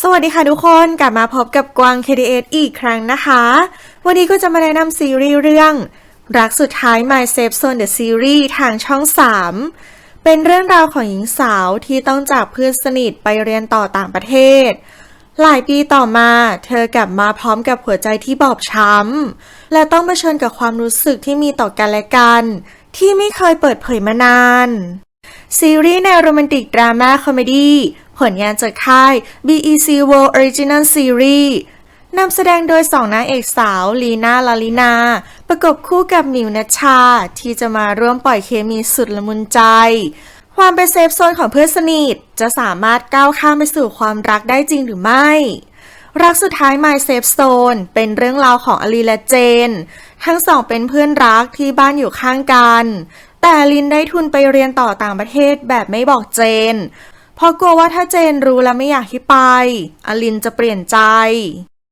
สวัสดีค่ะทุกคนกลับมาพบกับกวาง KDS อีกครั้งนะคะ วันนี้ก็จะมาแนะนำซีรีส์เรื่อง รักสุดท้าย My Safe Zone The Series ทางช่อง 3 เป็นเรื่องราวของหญิงสาวที่ต้องจากเพื่อนสนิทไปเรียนต่อต่างประเทศ หลายปีต่อมา เธอกลับมาพร้อมกับหัวใจที่บอบช้ำ และต้องเผชิญกับความรู้สึกที่มีต่อกันและกัน ที่ไม่เคยเปิดเผยมานานซีรีส์แนวโรแมนติกดราม่าคอมเมดี้ผลงานจากค่าย BEC World Original Series นำแสดงโดยสองนางเอกสาวลีนาลาลินา ประกบคู่กับมิวนัชชา ที่จะมาร่วมปล่อยเคมีสุดละมุนใจ ความเป็นเซฟโซนของเพื่อนสนิท จะสามารถก้าวข้ามไปสู่ความรักได้จริงหรือไม่ รักสุดท้าย My Safe Zone เป็นเรื่องราวของอลีและเจน ทั้งสองเป็นเพื่อนรักที่บ้านอยู่ข้างกัน แต่ลินได้ทุนไปเรียนต่อต่างประเทศแบบไม่บอกเจน เพราะกลัวว่าถ้าเจนรู้แล้วไม่อยากที่ไป อลินจะเปลี่ยนใจ